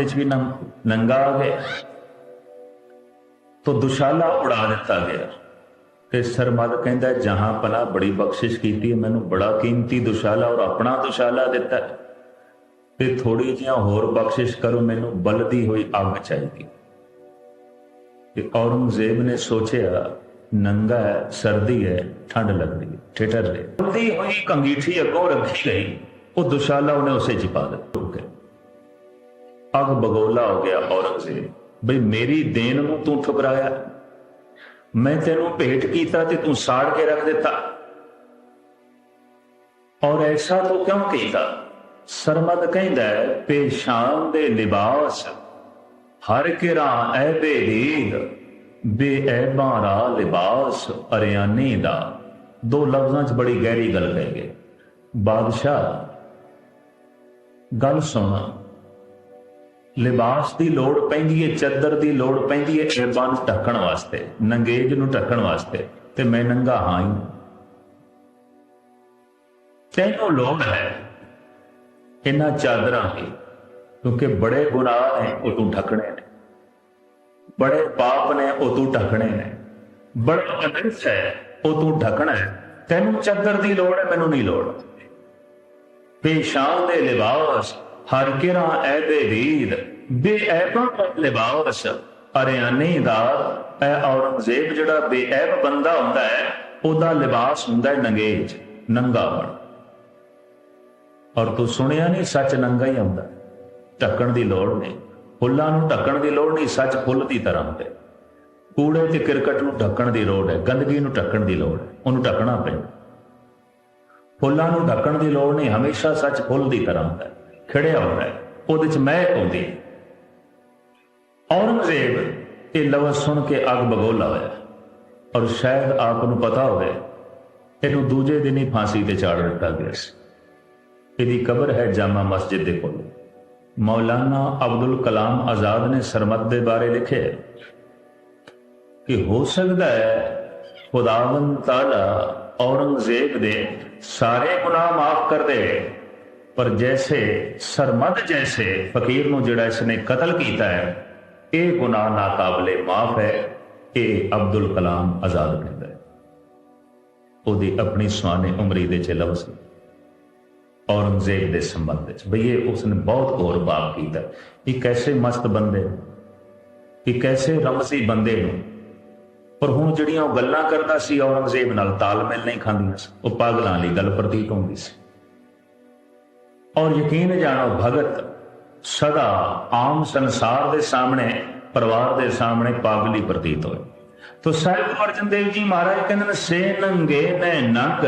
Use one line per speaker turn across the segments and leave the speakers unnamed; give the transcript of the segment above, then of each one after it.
ਵਿੱਚ ਵੀ ਨੰਗਾ ਆ ਗਿਆ। ਤੋ ਦੁਸ਼ਾਲਾ ਉਡਾ ਦਿੱਤਾ ਗਿਆ। ਤੇ ਸਰਮਦ ਕਹਿੰਦਾ, ਜਹਾਂ ਪਨਾ ਬੜੀ ਬਖਸ਼ਿਸ਼ ਕੀਤੀ ਮੈਨੂੰ ਬੜਾ ਕੀਮਤੀ ਦੁਸ਼ਾਲਾ ਔਰ ਆਪਣਾ ਦੁਸ਼ਾਲਾ ਦਿੱਤਾ ਤੇ ਥੋੜੀ ਜਿਹਾ ਹੋਰ ਬਖਸ਼ਿਸ਼ ਕਰੋ, ਮੈਨੂੰ ਬਲਦੀ ਹੋਈ ਅੱਗ ਚਾਹੀਦੀ ਤੇ ਔਰੰਗਜ਼ੇਬ ਨੇ ਸੋਚਿਆ, ਨੰਗਾ ਹੈ, ਸਰਦੀ ਹੈ, ਠੰਡ ਲੱਗਦੀ ਹੈ ਠੇਟਰ ਰਹੇ ਬਲਦੀ ਹੋਈ ਕੰਗੀਠੀ ਅੱਗੋਂ ਰੱਖੀ ਗਈ। ਉਹ ਦੁਸ਼ਾਲਾ ਉਹਨੇ ਉਸੇ ਚ ਪਾ ਦਿੱਤਾ। ਅਗ ਬਗੋਲਾ ਹੋ ਗਿਆ ਔਰੰਗਜ਼ੇਬ। ਬਈ ਮੇਰੀ ਦੇਨ ਨੂੰ ਤੂੰ ਠੁਕਰਾਇਆ। ਮੈਂ ਤੈਨੂੰ ਭੇਟ ਕੀਤਾ ਤੇ ਤੂੰ ਸਾੜ ਕੇ ਰੱਖ ਦਿੱਤਾ। ਔਰ ਐਸਾ ਤੂੰ ਕਿਉਂ ਕੀਤਾ? ਸਰਮਦ ਕਹਿੰਦਾ ਪੇਸ਼ਾਨ ਦੇ ਲਿਬਾਸ। ਹਰ ਕਿਰਾ ਐਬੇ ਰੀਦ ਬੇਐਬਾਂ ਰਾ ਲਿਬਾਸ ਅਰਿਆਨੀ ਦਾ। ਦੋ ਲਫ਼ਜ਼ਾਂ 'ਚ ਬੜੀ ਗਹਿਰੀ ਗੱਲ ਕਹਿ ਗਏ ਬਾਦਸ਼ਾਹ, ਗੱਲ ਸੁਣ। ਲਿਬਾਸ ਦੀ ਲੋੜ ਪੈਂਦੀ ਹੈ ਚੱਦਰ ਦੀ ਲੋੜ ਪੈਂਦੀ ਹੈ ਐਬਾਂ ਨੂੰ ਢੱਕਣ ਵਾਸਤੇ, ਨੰਗੇਜ ਨੂੰ ਢੱਕਣ ਵਾਸਤੇ, ਤੇ ਮੈਂ ਨੰਗਾ ਹਾਂ ਹੀ ਤੈਨੂੰ ਲੋੜ ਹੈ ਇਹਨਾਂ ਚਾਦਰਾਂ ਦੀ, ਕਿਉਂਕਿ ਬੜੇ ਗੁਨਾਹ ਨੇ, ਉਹ ਤੂੰ ਢੱਕਣੇ ਨੇ। ਬੜੇ ਪਾਪ ਨੇ, ਉਹ ਤੂੰ ਢੱਕਣੇ ਨੇ। ਬੜਾ ਅਨਰਥ ਹੈ, ਉਹ ਤੂੰ ਢੱਕਣਾ ਹੈ। ਤੈਨੂੰ ਚਾਦਰ ਦੀ ਲੋੜ ਹੈ, ਮੈਨੂੰ ਨਹੀਂ ਲੋੜ। ਪੇਸ਼ਾਨ ਦੇ ਲਿਬਾਸ, ਹਰ ਕਿਰਾ ਐਬੇ ਰੀਦ ਬੇਐਬਾਂ ਦਾ ਲਿਬਾਸ ਅਰਿਆਨੇ ਦਾ ਐ ਔਰੰਗਜ਼ੇਬ ਜਿਹੜਾ ਬੇਐਬ ਬੰਦਾ ਹੁੰਦਾ ਹੈ, ਉਹਦਾ ਲਿਬਾਸ ਹੁੰਦਾ ਹੈ ਨੰਗੇਜ ਨੰਗਾਪਣ ਔਰ ਤੂੰ ਸੁਣਿਆ ਨਹੀਂ, ਸੱਚ ਨੰਗਾ ਹੀ ਹੁੰਦਾ ਢੱਕਣ ਦੀ ਲੋੜ ਨਹੀਂ। ਫੁੱਲਾਂ ਨੂੰ ਢੱਕਣ ਦੀ ਲੋੜ ਨਹੀਂ, ਸੱਚ ਫੁੱਲ ਦੀ ਤਰ੍ਹਾਂ ਹੁੰਦੇ। ਕੂੜੇ ਤੇ ਕਿਰਕਟ ਨੂੰ ਢੱਕਣ ਦੀ ਲੋੜ ਹੈ, ਗੰਦਗੀ ਨੂੰ ਢੱਕਣ ਦੀ ਲੋੜ ਹੈ, ਉਹਨੂੰ ਢੱਕਣਾ ਪੈਂਦਾ। ਫੁੱਲਾਂ ਨੂੰ ਢੱਕਣ ਦੀ ਲੋੜ ਨਹੀਂ, ਹਮੇਸ਼ਾ ਸੱਚ ਫੁੱਲ ਦੀ ਤਰ੍ਹਾਂ ਹੁੰਦਾ ਖਿੜਿਆ ਹੁੰਦਾ ਉਹਦੇ ਚ ਮਹਿਕ ਹੁੰਦੀ ਹੈ। ਔਰੰਗਜ਼ੇਬ ਇਹ ਲਫ਼ਜ਼ ਸੁਣ ਕੇ ਅੱਗ ਬਗੋਲਾ ਹੋਇਆ ਔਰ ਸ਼ਾਇਦ ਆਪ ਨੂੰ ਪਤਾ ਹੋਵੇ, ਇਹਨੂੰ ਦੂਜੇ ਦਿਨ ਹੀ ਫਾਂਸੀ ਤੇ ਚਾੜ ਦਿੱਤਾ ਗਿਆ ਸੀ। ਇਹਦੀ ਕਬਰ ਹੈ ਜਾਮਾ ਮਸਜਿਦ ਦੇ ਕੋਲ। ਮੌਲਾਨਾ ਅਬਦੁਲ ਕਲਾਮ ਆਜ਼ਾਦ ਨੇ ਸਰਮਤ ਦੇ ਬਾਰੇ ਲਿਖਿਆ ਕਿ ਹੋ ਸਕਦਾ ਹੈ ਖੁਦਾਵੰਦ ਤਾਲਾ ਔਰੰਗਜ਼ੇਬ ਦੇ ਸਾਰੇ ਗੁਨਾਹ ਮਾਫ ਕਰ ਦੇ ਪਰ ਜੈਸੇ ਸਰਮਦ ਜੈਸੇ ਫਕੀਰ ਨੂੰ ਜਿਹੜਾ ਇਸਨੇ ਕਤਲ ਕੀਤਾ ਹੈ ਇਹ ਗੁਨਾਹ ਨਾਕਾਬਲੇ ਮਾਫ ਹੈ ਇਹ ਅਬਦੁਲ ਕਲਾਮ ਆਜ਼ਾਦ ਕਹਿੰਦਾ ਹੈ। ਉਹਦੀ ਆਪਣੀ ਸੁਆਨੇ ਉਮਰੀ ਦੇ ਚ ਲਫ਼ਜ਼ ਔਰੰਗਜ਼ੇਬ ਦੇ ਸੰਬੰਧ ਵਿੱਚ। ਬਈ ਇਹ ਉਸਨੇ ਬਹੁਤ ਹੋਰ ਬਾਪ ਕੀਤਾ। ਇਹ ਕੈਸੇ ਮਸਤ ਬੰਦੇ ਇਹ ਕੈਸੇ ਰਮਜ਼ੀ ਬੰਦੇ ਨੂੰ। ਪਰ ਹੁਣ ਜਿਹੜੀਆਂ ਉਹ ਗੱਲਾਂ ਕਰਦਾ ਸੀ, ਔਰੰਗਜ਼ੇਬ ਨਾਲ ਤਾਲਮੇਲ ਨਹੀਂ ਖਾਂਦੀਆਂ ਸੀ। ਉਹ ਪਾਗਲਾਂ ਲਈ ਗੱਲ ਪ੍ਰਤੀਤ ਹੁੰਦੀ ਸੀ। ਔਰ ਯਕੀਨ ਜਾਣੋ, ਭਗਤ ਸਦਾ ਆਮ ਸੰਸਾਰ ਦੇ ਸਾਹਮਣੇ, ਪਰਿਵਾਰ ਦੇ ਸਾਹਮਣੇ ਪਾਗਲੀ ਪ੍ਰਤੀਤ ਹੋਏ। ਤੋ ਸਾਹਿਬ ਅਰਜਨ ਦੇਵ ਜੀ ਮਹਾਰਾਜ ਕਹਿੰਦੇ ਨੇ, ਸੇ ਨੰਗੇ ਨੇ ਨੰਗ,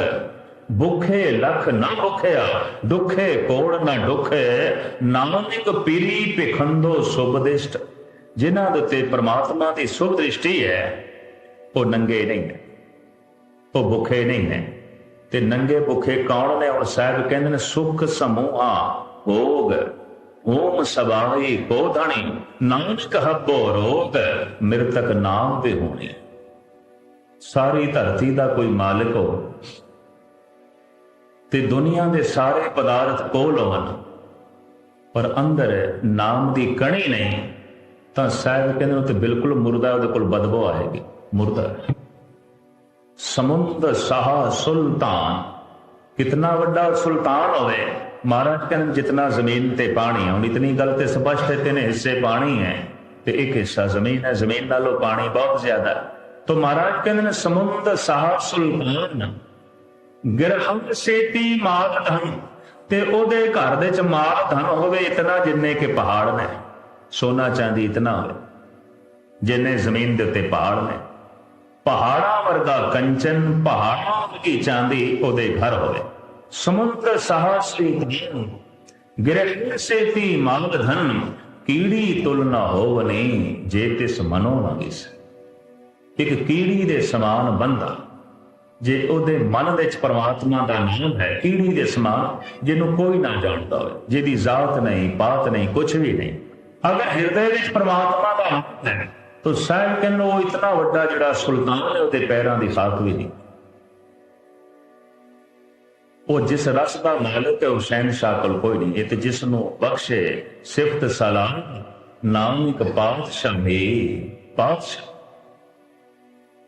ਭੁਖੇ ਲਖ ਨਾ ਭੁਖਿਆ, ਦੁਖੇ ਕੋੜ ਨਾ ਦੁਖੇ ਨਾਨਕ ਪੀਰੀ ਭਿਖੰਦੋ ਸੁਭਦਿਸ਼ਟ ਜਿਨ੍ਹਾਂ ਦੇ ਉੱਤੇ ਪ੍ਰਮਾਤਮਾ ਦੀ ਸੁਭ ਦ੍ਰਿਸ਼ਟੀ ਹੈ, ਉਹ ਨੰਗੇ ਨਹੀਂ ਨੇ। ਉਹ ਭੁੱਖੇ ਨਹੀਂ ਨੇ। ਤੇ ਨੰਗੇ ਭੁੱਖੇ ਕੌਣ ਨੇ? ਔਰ ਸਾਹਿਬ ਕਹਿੰਦੇ ਨੇ, ਸੁਖ ਸਮੂਹਾ ਭੋਗ। ਓਮ ਸਬਾਈ ਕੋ ਧਣੀ ਨਾਨਕ ਹੱਬੋ ਰੋਗ ਮਿਰਤਕ ਨਾਮ ਤੇ ਹੋਣੀ ਸਾਰੀ ਧਰਤੀ ਦਾ ਕੋਈ ਮਾਲਕ ਹੋ ਤੇ ਦੁਨੀਆ ਦੇ ਸਾਰੇ ਪਦਾਰਥ ਕੋਲ ਹੋਣ ਪਰ ਅੰਦਰ ਨਾਮ ਦੀ ਕਣੀ ਨਹੀਂ ਤਾਂ ਸਾਹਿਬ ਕਹਿੰਦੇ ਉਹ ਤੇ ਬਿਲਕੁਲ ਮੁਰਦਾ ਉਹਦੇ ਕੋਲ ਬਦਬੋ ਆਏਗੀ ਮੁਰਦਾ ਹੈ। ਸਮੁੰਦ ਸਾਹ ਸੁਲਤਾਨ ਕਿਤਨਾ ਵੱਡਾ ਸੁਲਤਾਨ ਹੋਵੇ ਮਹਾਰਾਜ ਕਹਿੰਦੇ ਜਿਤਨਾ ਜ਼ਮੀਨ ਤੇ ਪਾਣੀ ਹੈ ਹੁਣ ਇਤਨੀ ਗੱਲ ਤੇ ਸਪਸ਼ਟ ਹੈ ਤਿੰਨ ਹਿੱਸੇ ਪਾਣੀ ਹੈ ਤੇ ਇੱਕ ਹਿੱਸਾ ਜ਼ਮੀਨ ਹੈ ਜ਼ਮੀਨ ਨਾਲੋਂ ਪਾਣੀ ਬਹੁਤ ਜ਼ਿਆਦਾ ਹੈ तो महाराज कहते ने समुद्र साह सुल्तान ਗਿਰਹਮ ਸੇਤੀ ਮਾਲ ਧਨ ਤੇ ਉਹਦੇ ਘਰ ਦੇ ਚ ਮਾਲ ਧਨ ਹੋਵੇ ਇਤਨਾ ਜਿੰਨੇ ਕਿ ਪਹਾੜ ਨੇ ਸੋਨਾ ਚਾਂਦੀ ਇਤਨਾ ਹੋਵੇ ਜਿੰਨੇ ਜ਼ਮੀਨ ਦੇ ਉੱਤੇ ਪਹਾੜ ਨੇ ਪਹਾੜਾਂ ਵਰਗਾ ਕੰਚਨ ਪਹਾੜਾਂ ਵਰਗੀ ਚਾਂਦੀ ਉਹਦੇ ਘਰ ਹੋਵੇ ਸਮੁੰਦਰ ਸਹਾਸੀ ਗਿਰਹਮ ਸੇਤੀ ਮਾਲ ਧਨ ਕੀੜੀ ਤੁਲਨਾ ਹੋਵਨੀ ਜੇ ਤਿਸ ਮਨੋ ਨਾ ਦਿਸ। ਇੱਕ ਕੀੜੀ ਦੇ ਸਮਾਨ ਬੰਦਾ ਜੇ ਉਹਦੇ ਮਨ ਵਿੱਚ ਪਰਮਾਤਮਾ ਦਾ ਨਾਮ ਹੈ, ਕੀੜੀ ਦੇ ਸਮਾਨ ਜਿਹਨੂੰ ਕੋਈ ਨਾ ਜਾਣਦਾ ਹੋਵੇ, ਜਿਹਦੀ ਜ਼ਾਤ ਨਹੀਂ ਬਾਤ ਨਹੀਂ ਕੁਝ ਵੀ ਨਹੀਂ। ਅਗਰ ਹਿਰਦੇ ਵਿੱਚ ਪਰਮਾਤਮਾ ਦਾ ਨਾਮ ਹੈ, ਤਾਂ ਸਾਹਿਬ ਕਹਿੰਦੇ ਉਹ ਇਤਨਾ ਵੱਡਾ ਜਿਹੜਾ ਸੁਲਤਾਨ ਹੈ, ਉਹਦੇ ਪੈਰਾਂ ਦੀ ਖਾਕ ਵੀ ਨਹੀਂ। ਉਹ ਜਿਸ ਰਸ ਦਾ ਮਾਲਕ ਹੈ, ਉਹ ਸ਼ਹਿਨशाह ਕੋਲ ਕੋਈ ਨਹੀਂ। ਇਹ ਤੇ ਜਿਸ ਨੂੰ ਬਖਸ਼ੇ, ਸਿਫਤ ਸਲਾਮ, ਨਾਮ ਇੱਕ ਪਾਤਸ਼ਾਹ ਮੇ ਪਾਤਸ਼ਾਹ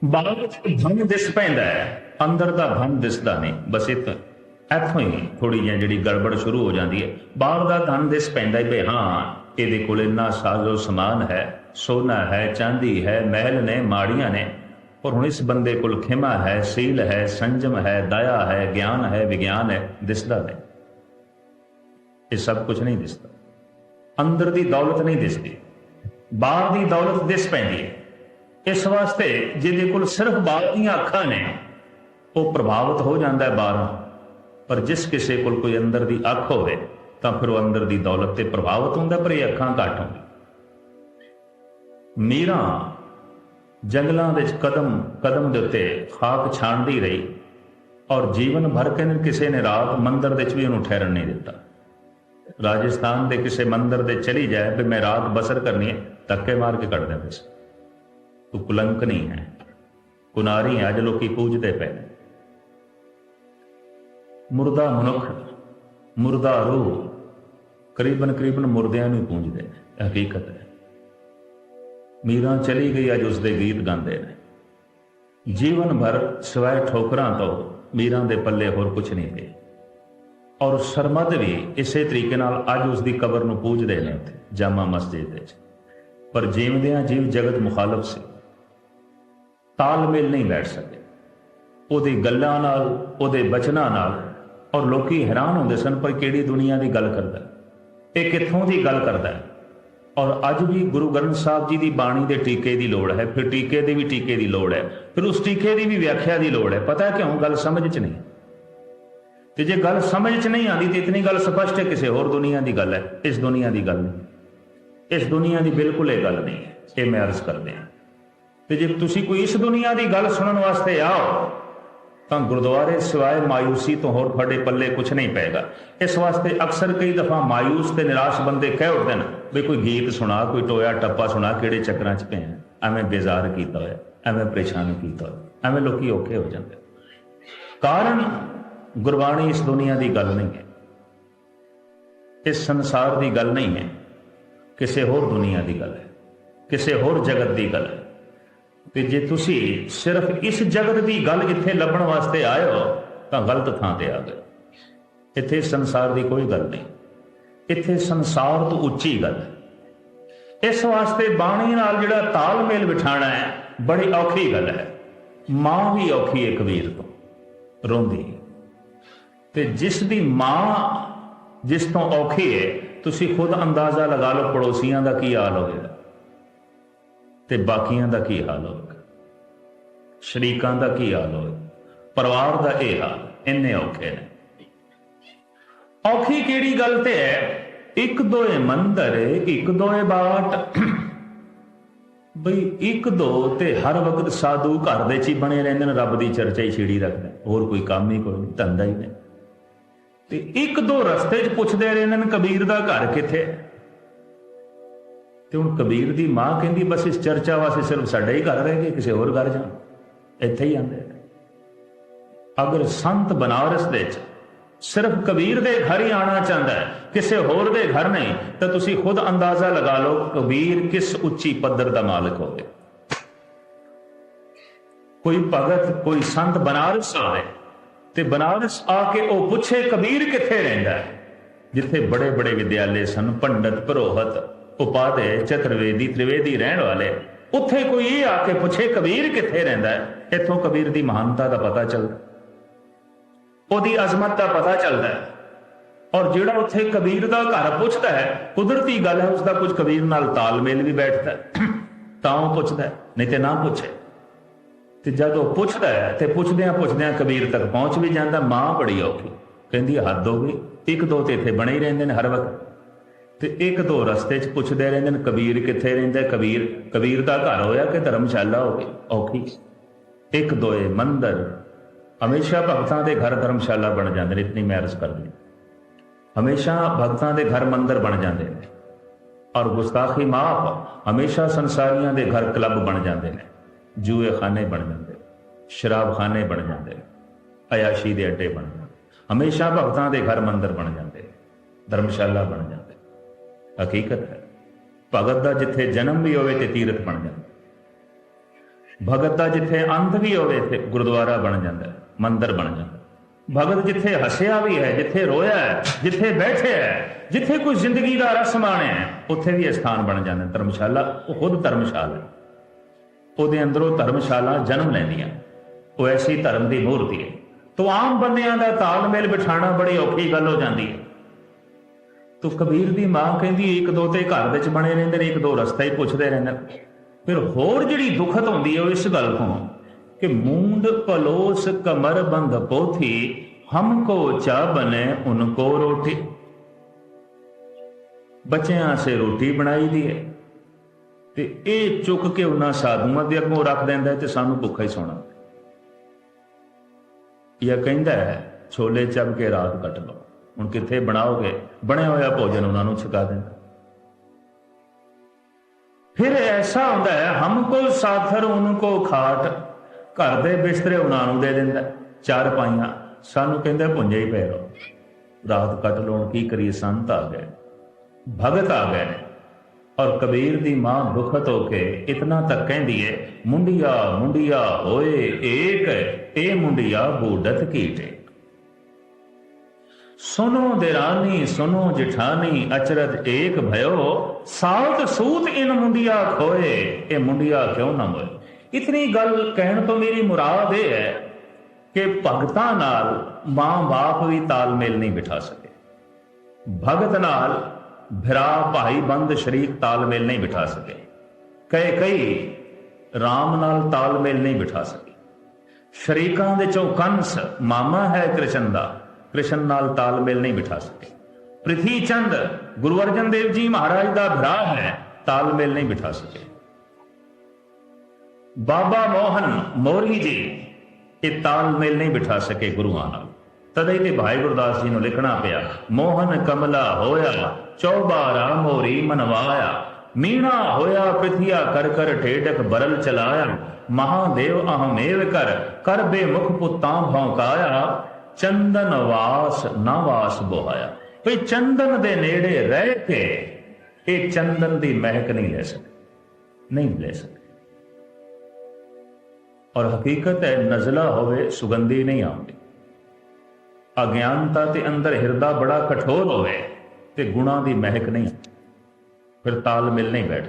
ਬਾਹਰ ਵਿੱਚ ਦਿਸ ਪੈਂਦਾ ਹੈ, ਅੰਦਰ ਦਾ ਧਨ ਦਿਸਦਾ ਨਹੀਂ। ਬਸ ਇਹ ਤਾਂ ਇੱਥੋਂ ਹੀ ਥੋੜੀ ਜਿਹੀ ਜਿਹੜੀ ਗੜਬੜ ਸ਼ੁਰੂ ਹੋ ਜਾਂਦੀ ਹੈ। ਬਾਹਰ ਦਾ ਧਨ ਦਿਸ ਪੈਂਦਾ ਹੈ ਵੀ ਹਾਂ, ਇਹਦੇ ਕੋਲ ਇੰਨਾ ਸਾਜ਼ੋ ਸਮਾਨ ਹੈ, ਸੋਨਾ ਹੈ, ਚਾਂਦੀ ਹੈ, ਮਹਿਲ ਨੇ, ਮਾੜੀਆਂ ਨੇ। ਪਰ ਹੁਣ ਇਸ ਬੰਦੇ ਕੋਲ ਖਿਮਾ ਹੈ, ਸੀਲ ਹੈ, ਸੰਜਮ ਹੈ, ਦਇਆ ਹੈ, ਗਿਆਨ ਹੈ, ਵਿਗਿਆਨ ਹੈ, ਦਿਸਦਾ ਨਹੀਂ। ਇਹ ਸਭ ਕੁਝ ਨਹੀਂ ਦਿਸਦਾ। ਅੰਦਰ ਦੀ ਦੌਲਤ ਨਹੀਂ ਦਿਸਦੀ। ਬਾਹਰ ਦੀ ਦੌਲਤ ਦਿਸ ਪੈਂਦੀ ਹੈ। ਇਸ ਵਾਸਤੇ ਜਿਹਦੇ ਕੋਲ ਸਿਰਫ ਬਾਹਰ ਦੀਆਂ ਅੱਖਾਂ ਨੇ, ਉਹ ਪ੍ਰਭਾਵਿਤ ਹੋ ਜਾਂਦਾ ਹੈ ਬਾਹਰੋਂ। ਪਰ ਜਿਸ ਕਿਸੇ ਕੋਲ ਕੋਈ ਅੰਦਰ ਦੀ ਅੱਖ ਹੋਵੇ, ਤਾਂ ਫਿਰ ਉਹ ਅੰਦਰ ਦੀ ਦੌਲਤ ਤੇ ਪ੍ਰਭਾਵਿਤ ਹੁੰਦਾ ਪਰ ਇਹ ਅੱਖਾਂ ਘੱਟ ਹੁੰਦੀ ਮੀਰਾ ਜੰਗਲਾਂ ਵਿੱਚ ਕਦਮ ਕਦਮ ਦੇ ਉੱਤੇ ਖਾਕ ਛਾਣਦੀ ਰਹੀ ਔਰ ਜੀਵਨ ਭਰ ਕੇ ਕਿਸੇ ਨੇ ਰਾਤ ਮੰਦਰ ਵਿੱਚ ਵੀ ਉਹਨੂੰ ਠਹਿਰਨ ਨਹੀਂ ਦਿੱਤਾ। ਰਾਜਸਥਾਨ ਦੇ ਕਿਸੇ ਮੰਦਰ ਦੇ ਚਲੀ ਜਾਏ ਵੀ ਮੈਂ ਰਾਤ ਬਸਰ ਕਰਨੀ ਹੈ ਧੱਕੇ ਮਾਰ ਕੇ ਕੱਢ ਦਿੰਦੇ ਸੀ। ਤੂੰ ਕੁਲੰਕ ਨਹੀਂ ਹੈ। ਕੁਨਾਰੀ ਹੈ, ਅੱਜ ਲੋਕੀ ਪੂਜਦੇ ਪਏ ਮੁਰਦਾ ਮਨੁੱਖ ਮੁਰਦਾ ਰੂਹ ਕਰੀਬਨ ਕਰੀਬਨ ਮੁਰਦਿਆਂ ਨੂੰ ਹੀ ਪੂਜਦੇ ਹਕੀਕਤ ਹੈ। ਮੀਰਾਂ ਚਲੀ ਗਈ, ਅੱਜ ਉਸ ਦੇ ਗੀਤ ਗਾਉਂਦੇ ਨੇ। ਜੀਵਨ ਭਰ ਸਵੈ ਠੋਕਰਾਂ ਤੋਂ ਮੀਰਾਂ ਦੇ ਪੱਲੇ ਹੋਰ ਕੁਝ ਨਹੀਂ ਤੇ ਔਰ ਸਰਮਦ ਵੀ ਇਸੇ ਤਰੀਕੇ ਨਾਲ ਅੱਜ ਉਸ ਦੀ ਕਬਰ ਨੂੰ ਪੂਜਦੇ ਨੇ ਉੱਥੇ ਜਾਮਾ ਮਸਜਿਦ ਵਿੱਚ। ਪਰ ਜੀਵਦਿਆਂ ਜੀਵ ਜਗਤ ਮੁਖਾਲਫ ਸੀ। ਤਾਲਮੇਲ ਨਹੀਂ ਬੈਠ ਸਕੇ। ਉਹਦੀ ਗੱਲਾਂ ਨਾਲ, ਉਹਦੇ ਬਚਨਾਂ ਨਾਲ, ਔਰ ਲੋਕੀ ਹੈਰਾਨ ਹੁੰਦੇ ਸਨ ਪਰ ਕਿਹੜੀ ਦੁਨੀਆ ਦੀ ਗੱਲ ਕਰਦਾ ਇਹ ਕਿੱਥੋਂ ਦੀ ਗੱਲ ਕਰਦਾ ਹੈ? ਔਰ ਅੱਜ ਵੀ ਗੁਰੂ ਗ੍ਰੰਥ ਸਾਹਿਬ ਜੀ ਦੀ ਬਾਣੀ ਦੇ ਟੀਕੇ ਦੀ ਲੋੜ ਹੈ, ਫਿਰ ਟੀਕੇ ਦੇ ਵੀ ਟੀਕੇ ਦੀ ਲੋੜ ਹੈ, ਫਿਰ ਉਸ ਟੀਕੇ ਦੀ ਵੀ ਵਿਆਖਿਆ ਦੀ ਲੋੜ ਹੈ। ਪਤਾ ਕਿਉਂ? ਗੱਲ ਸਮਝ 'ਚ ਨਹੀਂ। ਤੇ ਜੇ ਗੱਲ ਸਮਝ 'ਚ ਨਹੀਂ ਆਉਂਦੀ, ਤੇ ਇਤਨੀ ਗੱਲ ਸਪਸ਼ਟ ਹੈ ਕਿਸੇ ਹੋਰ ਦੁਨੀਆ ਦੀ ਗੱਲ ਹੈ, ਇਸ ਦੁਨੀਆ ਦੀ ਗੱਲ ਨਹੀਂ। ਇਸ ਦੁਨੀਆ ਦੀ ਬਿਲਕੁਲ ਇਹ ਗੱਲ ਨਹੀਂ ਹੈ। ਇਹ ਮੈਂ ਅਰਜ਼ ਕਰਦੇ ਹਾਂ। ਤੇ ਜੇ ਤੁਸੀਂ ਕੋਈ ਇਸ ਦੁਨੀਆ ਦੀ ਗੱਲ ਸੁਣਨ ਵਾਸਤੇ ਆਓ, ਤਾਂ ਗੁਰਦੁਆਰੇ ਸਿਵਾਏ ਮਾਇੂਸੀ ਤੋਂ ਹੋਰ ਤੁਹਾਡੇ ਪੱਲੇ ਕੁਝ ਨਹੀਂ ਪਏਗਾ। ਇਸ ਵਾਸਤੇ ਅਕਸਰ ਕਈ ਦਫਾ ਮਾਇੂਸ ਤੇ ਨਿਰਾਸ਼ ਬੰਦੇ ਕਹਿ ਉੱਠਦੇ ਨੇ। ਵੀ ਕੋਈ ਗੀਤ ਸੁਣਾ, ਕੋਈ ਟੋਇਆ ਟੱਪਾ ਸੁਣਾ, ਕਿਹੜੇ ਚੱਕਰਾਂ 'ਚ ਪਏ ਆ? ਐਵੇਂ ਬੇਜ਼ਾਰ ਕੀਤਾ ਹੋਇਆ, ਐਵੇਂ ਪਰੇਸ਼ਾਨ ਕੀਤਾ ਹੋਇਆ, ਐਵੇਂ ਲੋਕੀ ਔਖੇ ਹੋ ਜਾਂਦੇ ਕਾਰਨ ਗੁਰਬਾਣੀ ਇਸ ਦੁਨੀਆ ਦੀ ਗੱਲ ਨਹੀਂ ਹੈ। ਇਸ ਸੰਸਾਰ ਦੀ ਗੱਲ ਨਹੀਂ ਹੈ। ਕਿਸੇ ਹੋਰ ਦੁਨੀਆ ਦੀ ਗੱਲ ਹੈ। ਕਿਸੇ ਹੋਰ ਜਗਤ ਦੀ ਗੱਲ ਹੈ। ਤੇ ਜੇ ਤੁਸੀਂ ਸਿਰਫ ਇਸ ਜਗਤ ਦੀ ਗੱਲ ਇੱਥੇ ਲੱਭਣ ਵਾਸਤੇ ਆਏ ਹੋ, ਤਾਂ ਗਲਤ ਥਾਂ ਤੇ ਆ ਗਏ। ਇੱਥੇ ਸੰਸਾਰ ਦੀ ਕੋਈ ਗੱਲ ਨਹੀਂ। ਇੱਥੇ ਸੰਸਾਰ ਤੋਂ ਉੱਚੀ ਗੱਲ। ਹੈ ਇਸ ਵਾਸਤੇ ਬਾਣੀ ਨਾਲ ਜਿਹੜਾ ਤਾਲਮੇਲ ਬਿਠਾਣਾ ਹੈ, ਬੜੀ ਔਖੀ ਗੱਲ ਹੈ। ਮਾਂ ਵੀ ਔਖੀ ਹੈ ਕਬੀਰ ਤੋਂ, ਰੋਂਦੀ ਹੈ। ਤੇ ਜਿਸ ਦੀ ਮਾਂ ਜਿਸ ਤੋਂ ਔਖੀ ਹੈ, ਤੁਸੀਂ ਖੁਦ ਅੰਦਾਜ਼ਾ ਲਗਾ ਲਓ ਪੜੋਸੀਆਂ ਦਾ ਕੀ ਹਾਲ ਹੋਵੇਗਾ ਤੇ ਬਾਕੀਆਂ ਦਾ ਕੀ ਹਾਲ ਹੋਵੇਗਾ। ਸ਼ਰੀਕਾਂ ਦਾ ਕੀ ਹਾਲ ਹੋਵੇਗਾ। ਪਰਿਵਾਰ ਦਾ ਇਹ ਹਾਲ, ਇੰਨੇ ਔਖੇ ਨੇ। ਔਖੀ ਕਿਹੜੀ ਗੱਲ ਤੇ ਹੈ? ਇੱਕ ਦੋਏ ਮੰਦਰ, ਇੱਕ ਦੋਏ ਬਾਟ। ਬਈ ਇੱਕ ਦੋ ਤੇ ਹਰ ਵਕਤ ਸਾਧੂ ਘਰ ਦੇ ਚ ਹੀ ਬਣੇ ਰਹਿੰਦੇ ਨੇ, ਰੱਬ ਦੀ ਚਰਚਾ ਹੀ ਛੇੜੀ ਰੱਖਦੇ। ਹੋਰ ਕੋਈ ਕੰਮ ਹੀ ਕੋਈ ਨਹੀਂ, ਧੰਦਾ ਹੀ ਨਹੀਂ। ਤੇ ਇੱਕ ਦੋ ਰਸਤੇ 'ਚ ਪੁੱਛਦੇ ਰਹਿੰਦੇ ਨੇ, ਕਬੀਰ ਦਾ ਘਰ ਕਿੱਥੇ? ਤੇ ਹੁਣ ਕਬੀਰ ਦੀ ਮਾਂ ਕਹਿੰਦੀ, ਬਸ ਇਸ ਚਰਚਾ ਵਾਸਤੇ ਸਿਰਫ ਸਾਡਾ ਹੀ ਘਰ ਰਹਿ ਗਏ ਕਿਸੇ ਹੋਰ ਘਰ ਜਾਣ। ਇੱਥੇ ਹੀ ਆਂਦੇ ਅਗਰ ਸੰਤ ਬਨਾਰਸ ਦੇ ਵਿੱਚ ਸਿਰਫ ਕਬੀਰ ਦੇ ਘਰ ਹੀ ਆਣਾ ਚਾਹੁੰਦਾ ਹੈ, ਕਿਸੇ ਹੋਰ ਦੇ ਘਰ ਨਹੀਂ, ਤਾਂ ਤੁਸੀਂ ਖੁਦ ਅੰਦਾਜ਼ਾ ਲਗਾ ਲਓ, ਕਬੀਰ ਕਿਸ ਉੱਚੀ ਪੱਧਰ ਦਾ ਮਾਲਕ ਹੋਵੇ। ਕੋਈ ਭਗਤ, ਕੋਈ ਸੰਤ ਬਨਾਰਸ ਆਵੇ, ਤੇ ਬਨਾਰਸ ਆ ਕੇ ਉਹ ਪੁੱਛੇ, ਕਬੀਰ ਕਿੱਥੇ ਰਹਿੰਦਾ ਹੈ? ਜਿੱਥੇ ਬੜੇ ਬੜੇ ਵਿਦਿਆਲੇ ਸਨ, ਪੰਡਤ, ਪ੍ਰੋਹਤ ਉਪਾਦੇ ਚਤੁਰਵੇਦੀ, ਤ੍ਰਿਵੇਦੀ ਰਹਿਣ ਵਾਲੇ। ਉੱਥੇ ਕੋਈ ਇਹ ਆ ਕੇ ਪੁੱਛੇ, ਕਬੀਰ ਕਿੱਥੇ ਰਹਿੰਦਾ ਹੈ? ਇੱਥੋਂ ਕਬੀਰ ਦੀ ਮਹਾਨਤਾ ਦਾ ਪਤਾ ਚੱਲਦਾ। ਉਹਦੀ ਅਜ਼ਮਤ ਦਾ ਪਤਾ ਚੱਲਦਾ ਹੈ। ਔਰ ਜਿਹੜਾ ਉੱਥੇ ਕਬੀਰ ਦਾ ਘਰ ਪੁੱਛਦਾ ਹੈ, ਕੁਦਰਤੀ ਗੱਲ ਹੈ ਉਸ ਦਾ ਕੁਝ ਕਬੀਰ ਨਾਲ ਤਾਲਮੇਲ ਵੀ ਬੈਠਦਾ ਤਾਂ ਉਹ ਪੁੱਛਦਾ ਨਹੀਂ ਤੇ ਨਾ ਪੁੱਛੇ। ਤੇ ਜਦ ਉਹ ਪੁੱਛਦਾ ਹੈ, ਤੇ ਪੁੱਛਦਿਆਂ ਪੁੱਛਦਿਆਂ ਕਬੀਰ ਤੱਕ ਪਹੁੰਚ ਵੀ ਜਾਂਦਾ, ਮਾਂ ਬੜੀ ਔਖੀ। ਕਹਿੰਦੀ, ਹੱਦ ਹੋ ਗਈ। ਇੱਕ ਦੋ ਤੇ ਇੱਥੇ ਬਣੇ ਹੀ ਰਹਿੰਦੇ ਨੇ ਹਰ ਵਕਤ। ਤੇ ਇੱਕ ਦੋ ਰਸਤੇ 'ਚ ਪੁੱਛਦੇ ਰਹਿੰਦੇ ਨੇ, ਕਬੀਰ ਕਿੱਥੇ ਰਹਿੰਦਾ ਕਬੀਰ ਕਬੀਰ ਦਾ ਘਰ ਹੋਇਆ ਕਿ ਧਰਮਸ਼ਾਲਾ ਹੋ ਗਈ? ਔਖੀ। ਇੱਕ ਦੋਏ ਮੰਦਰ ਹਮੇਸ਼ਾ ਭਗਤਾਂ ਦੇ ਘਰ ਧਰਮਸ਼ਾਲਾ ਬਣ ਜਾਂਦੇ ਨੇ, ਇਤਨੀ ਮੈਂ ਅਰਜ਼ ਕਰਦੀ ਹਮੇਸ਼ਾ ਭਗਤਾਂ ਦੇ ਘਰ ਮੰਦਰ ਬਣ ਜਾਂਦੇ ਨੇ। ਔਰ ਗੁਸਤਾਖੀ ਮਾਫ ਹਮੇਸ਼ਾ ਸੰਸਾਰੀਆਂ ਦੇ ਘਰ ਕਲੱਬ ਬਣ ਜਾਂਦੇ ਨੇ। ਜੂਏ ਖਾਨੇ ਬਣ ਜਾਂਦੇ ਨੇ ਸ਼ਰਾਬ ਖਾਨੇ ਬਣ ਜਾਂਦੇ ਨੇ, ਅਯਾਸ਼ੀ ਦੇ ਅੱਡੇ ਬਣ ਜਾਂਦੇ ਹਮੇਸ਼ਾ ਭਗਤਾਂ ਦੇ ਘਰ ਮੰਦਰ ਬਣ ਜਾਂਦੇ ਧਰਮਸ਼ਾਲਾ ਬਣ ਜਾਂਦੇ ਹਕੀਕਤ ਹੈ, ਭਗਤ ਦਾ ਜਿੱਥੇ ਜਨਮ ਵੀ ਹੋਵੇ ਤੇ ਤੀਰਥ ਬਣ ਜਾਂਦਾ ਭਗਤ ਦਾ ਜਿੱਥੇ ਅੰਤ ਵੀ ਹੋਵੇ ਤੇ ਗੁਰਦੁਆਰਾ ਬਣ ਜਾਂਦਾ ਮੰਦਰ ਬਣ ਜਾਂਦਾ ਭਗਤ ਜਿੱਥੇ ਹੱਸਿਆ ਵੀ ਹੈ ਜਿੱਥੇ ਰੋਇਆ ਹੈ ਜਿੱਥੇ ਬੈਠਿਆ ਹੈ ਜਿੱਥੇ ਕੋਈ ਜ਼ਿੰਦਗੀ ਦਾ ਰਸ ਮਾਣਿਆ ਹੈ, ਉੱਥੇ ਵੀ ਇਹ ਸਥਾਨ ਬਣ ਜਾਂਦਾ ਧਰਮਸ਼ਾਲਾ ਉਹ ਖੁਦ ਧਰਮਸ਼ਾਲਾ ਹੈ। ਉਹਦੇ ਅੰਦਰੋਂ ਧਰਮਸ਼ਾਲਾ ਜਨਮ ਲੈਂਦੀਆਂ ਉਹ ਐਸੀ ਧਰਮ ਦੀ ਮੂਰਤੀ ਹੈ। ਤੋ ਆਮ ਬੰਦਿਆਂ ਦਾ ਤਾਲਮੇਲ ਬਿਠਾਣਾ ਬੜੀ ਔਖੀ ਗੱਲ ਹੋ ਜਾਂਦੀ ਹੈ। ਤੋ ਕਬੀਰ ਦੀ ਮਾਂ ਕਹਿੰਦੀ ਇੱਕ ਦੋ ਤੇ ਘਰ ਵਿੱਚ ਬਣੇ ਰਹਿੰਦੇ ਨੇ ਇੱਕ ਦੋ ਰਸਤਾ ਹੀ ਪੁੱਛਦੇ ਰਹਿੰਦੇ ਨੇ। ਫਿਰ ਹੋਰ ਜਿਹੜੀ ਦੁਖਤ ਹੁੰਦੀ ਹੈ ਉਹ ਇਸ ਗੱਲ ਤੋਂ ਕਿ ਮੂੰਡ ਪਲੋਸ ਕਮਰ ਬੰਦ ਪੋਥੀ ਹਮਕੋ ਚਾ ਬਨੇ ਉਨਕੋ ਰੋਟੀ। ਬੱਚਿਆਂ ਸੇ ਰੋਟੀ ਬਣਾਈ ਦੀ ਹੈ। ਤੇ ਇਹ ਚੁੱਕ ਕੇ ਉਹਨਾਂ ਸਾਧੂਆਂ ਦੇ ਅੱਗੋਂ ਰੱਖ ਦਿੰਦਾ ਤੇ ਸਾਨੂੰ ਭੁੱਖਾ ਹੀ ਸੌਣਾ ਇਹ ਕਹਿੰਦਾ ਹੈ, ਛੋਲੇ ਚੱਬ ਕੇ ਰਾਤ ਕੱਟ ਲਓ। ਹੁਣ ਕਿੱਥੇ ਬਣਾਓਗੇ? ਬਣਿਆ ਹੋਇਆ ਭੋਜਨ ਉਹਨਾਂ ਨੂੰ ਛਕਾ ਦਿੰਦਾ। ਫਿਰ ਐਸਾ ਹੁੰਦਾ ਹੈ, ਹਮ ਕੋ ਸਾਥਰ ਉਨਕੋ ਖਾਟ। ਘਰ ਦੇ ਬਿਸਤਰੇ ਉਹਨਾਂ ਨੂੰ ਦੇ ਦਿੰਦਾ ਚਾਰ ਪਾਈਆਂ। ਸਾਨੂੰ ਕਹਿੰਦਾ, ਭੁੰਜੇ ਹੀ ਪੈ ਰਹੋ ਰਾਤ ਕੱਟ ਲੋਣ ਕੀ ਕਰੀਏ? ਸੰਤ ਆ ਗਏ। ਭਗਤ ਆ ਗਏ ਔਰ ਕਬੀਰ ਦੀ ਮਾਂ ਦੁਖਤ ਹੋ ਕੇ ਇਤਨਾ ਤੱਕ ਕਹਿੰਦੀ ਏ, ਮੁੰਡਿਆ ਮੁੰਡਿਆ ਹੋਏ ਏਕ, ਇਹ ਮੁੰਡਿਆ ਬੂਡਤ ਕੀਟੇ। ਸੁਨੋ ਦੇਰਾਨੀ ਸੁਨੋ ਜਠਾਨੀ, ਅਚਰਜ ਏਕ ਭਇਓ ਸਾਉਤ ਸੂਤ ਇਨ ਮੁੰਡਿਆ ਖੋਏ। ਇਹ ਮੁੰਡਿਆ ਕਿਉਂ ਨਾ ਹੋਏ ਇਤਨੀ ਗੱਲ ਕਹਿਣ ਤੋਂ ਮੇਰੀ ਮੁਰਾਦ ਇਹ ਹੈ ਕਿ ਭਗਤਾਂ ਨਾਲ ਮਾਂ-ਬਾਪ ਵੀ ਤਾਲਮੇਲ ਨਹੀਂ ਬਿਠਾ ਸਕੇ। ਭਗਤ ਨਾਲ ਭਰਾ ਭਾਈ ਬੰਦ ਸ਼ਰੀਕ ਤਾਲਮੇਲ ਨਹੀਂ ਬਿਠਾ ਸਕੇ। ਕਈ ਕਈ ਰਾਮ ਨਾਲ ਤਾਲਮੇਲ ਨਹੀਂ ਬਿਠਾ ਸਕੇ। ਸ਼ਰੀਕਾਂ ਦੇ ਚੋਂ ਕੰਸ ਮਾਮਾ ਹੈ ਕ੍ਰਿਸ਼ਨ ਦਾ, ਕ੍ਰਿਸ਼ਨ ਨਾਲ ਤਾਲਮੇਲ ਨਹੀਂ ਬਿਠਾ ਸਕੇ। ਪ੍ਰਿਥੀ ਚੰਦ ਗੁਰੂ ਅਰਜਨ ਦੇਵ ਜੀ ਮਹਾਰਾਜ ਦਾ ਭਰਾ ਹੈ, ਤਾਲਮੇਲ ਨਹੀਂ ਬਿਠਾ ਸਕੇ। ਬਾਬਾ ਮੋਹਨ ਮੋਰੀ ਜੀ, ਇਹ ਤਾਲਮੇਲ ਨਹੀਂ ਬਿਠਾ ਸਕੇ ਗੁਰੂਆਂ ਨਾਲ। ਤਦੇ ਤੇ ਭਾਈ ਗੁਰਦਾਸ ਜੀ ਨੂੰ ਲਿਖਣਾ ਪਿਆ, ਮੋਹਨ ਕਮਲਾ ਹੋਇਆ ਚੌਬਾਰਾ ਮੋਰੀ ਮਨਵਾਇਆ। ਮੀਣਾ ਹੋਇਆ ਪ੍ਰਿਥਿਆ ਕਰ ਕਰ ਢੇਡਕ ਬਰਲ ਚਲਾਇਆ। ਮਹਾਦੇਵ ਅਹਮੇਵ ਕਰ ਕਰ ਬੇਮੁਖ ਪੁੱਤਾਂ ਭੌਂਕਾਇਆ। ਚੰਦਨ ਵਾਸ ਨਾ ਵਾਸ ਬੋਹਾਇਆ। ਭਈ ਚੰਦਨ ਦੇ ਨੇੜੇ ਰਹਿ ਕੇ, ਇਹ ਚੰਦਨ ਦੀ ਮਹਿਕ ਨਹੀਂ ਲੈ ਸਕੇ। ਨਹੀਂ ਲੈ ਸਕੇ। ਔਰ ਹਕੀਕਤ ਹੈ, ਨਜ਼ਲਾ ਹੋਵੇ, ਸੁਗੰਧੀ ਨਹੀਂ ਆਉਂਦੀ। ਅਗਿਆਨਤਾ ਤੇ ਅੰਦਰ ਹਿਰਦਾ ਬੜਾ ਕਠੋਰ ਹੋਵੇ ਤੇ ਗੁਣਾ ਦੀ ਮਹਿਕ ਨਹੀਂ ਫਿਰ ਤਾਲਮੇਲ ਨਹੀਂ ਬੈਠ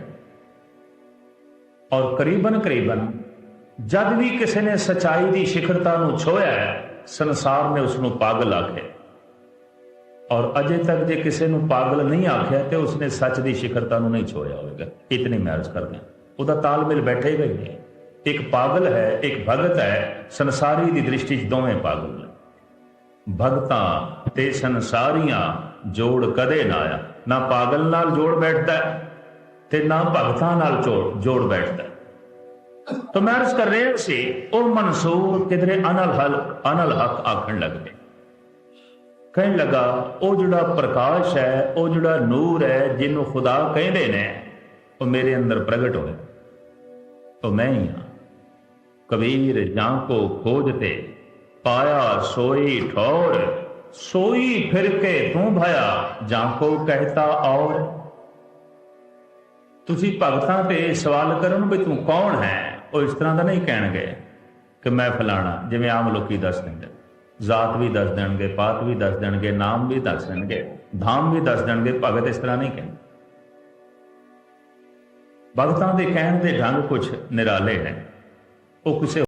ਔਰ ਕਰੀਬਨ ਕਰੀਬਨ ਜਦ ਵੀ ਕਿਸੇ ਨੇ ਸਚਾਈ ਦੀ ਸਿਖਰਤਾ ਨੂੰ ਛੋਇਆ ਹੈ, ਸੰਸਾਰ ਨੇ ਉਸ ਨੂੰ ਪਾਗਲ ਆਖਿਆ। ਔਰ ਅਜੇ ਤੱਕ ਜੇ ਕਿਸੇ ਨੂੰ ਪਾਗਲ ਨਹੀਂ ਆਖਿਆ ਤੇ ਉਸਨੇ ਸੱਚ ਦੀ ਸਿਖਰਤਾ ਨੂੰ ਨਹੀਂ ਛੋਇਆ ਹੋਵੇਗਾ। ਇਤਨੀ ਮੈਰਜ ਕਰਦੇ ਹਾਂ। ਉਹਦਾ ਤਾਲਮੇਲ ਬੈਠੇ ਹੀ ਨਹੀਂ ਇੱਕ ਪਾਗਲ ਹੈ, ਇੱਕ ਭਗਤ ਹੈ, ਸੰਸਾਰੀ ਦੀ ਦ੍ਰਿਸ਼ਟੀ 'ਚ ਦੋਵੇਂ ਪਾਗਲ ਨੇ। ਭਗਤਾਂ ਤੇ ਸੰਸਾਰੀਆਂ ਜੋੜ ਕਦੇ ਨਾ ਆਇਆ। ਨਾ ਪਾਗਲ ਨਾਲ ਜੋੜ ਬੈਠਦਾ ਤੇ ਨਾ ਭਗਤਾਂ ਨਾਲ ਜੋੜ ਬੈਠਦਾ ਹੈ। ਤਾਂ ਮੈਂ ਅਰਜ਼ ਕਰ ਰਿਹਾ ਸੀ, ਉਹ ਮਨਸੂਰ ਕਿਧਰੇ ਅਨਲ ਹਲ, ਅਨਲ ਹੱਕ ਆਖਣ ਲੱਗ ਪਏ। ਕਹਿਣ ਲੱਗਾ, ਉਹ ਜਿਹੜਾ ਪ੍ਰਕਾਸ਼ ਹੈ, ਉਹ ਜਿਹੜਾ ਨੂਰ ਹੈ, ਜਿਹਨੂੰ ਖੁਦਾ ਕਹਿੰਦੇ ਨੇ, ਉਹ ਮੇਰੇ ਅੰਦਰ ਪ੍ਰਗਟ ਹੋਇਆ। ਉਹ ਮੈਂ ਹੀ ਹਾਂ। ਕਬੀਰ ਜਾਂ ਕੋ ਖੋਜਤੇ ਪਾਇਆ ਸੋਈ ਠੌਰ, ਸੋਈ ਫਿਰ ਕੇ ਤੂੰ ਭਇਆ, ਜਾਂ ਕੋ ਕਹਿਤਾ ਔਰ? ਤੁਸੀਂ ਭਗਤਾਂ ਤੇ ਸਵਾਲ ਕਰਨ ਵੀ ਤੂੰ ਕੌਣ ਹੈ? ਉਹ ਇਸ ਤਰ੍ਹਾਂ ਦਾ ਨਹੀਂ ਕਹਿਣਗੇ ਕਿ ਮੈਂ ਫਲਾਣਾ, ਜਿਵੇਂ ਆਮ ਲੋਕੀ ਦੱਸ ਦਿੰਦੇ। ਜ਼ਾਤ ਵੀ ਦੱਸ ਦੇਣਗੇ, ਪਾਤ ਵੀ ਦੱਸ ਦੇਣਗੇ, ਨਾਮ ਵੀ ਦੱਸ ਦੇਣਗੇ, ਧਾਮ ਵੀ ਦੱਸ ਦੇਣਗੇ, ਭਗਤ ਇਸ ਤਰ੍ਹਾਂ ਨਹੀਂ ਕਹਿੰਦੇ। ਭਗਤਾਂ ਦੇ ਕਹਿਣ ਦੇ ਢੰਗ ਕੁਝ ਨਿਰਾਲੇ ਨੇ ਉਹ ਕਿਸੇ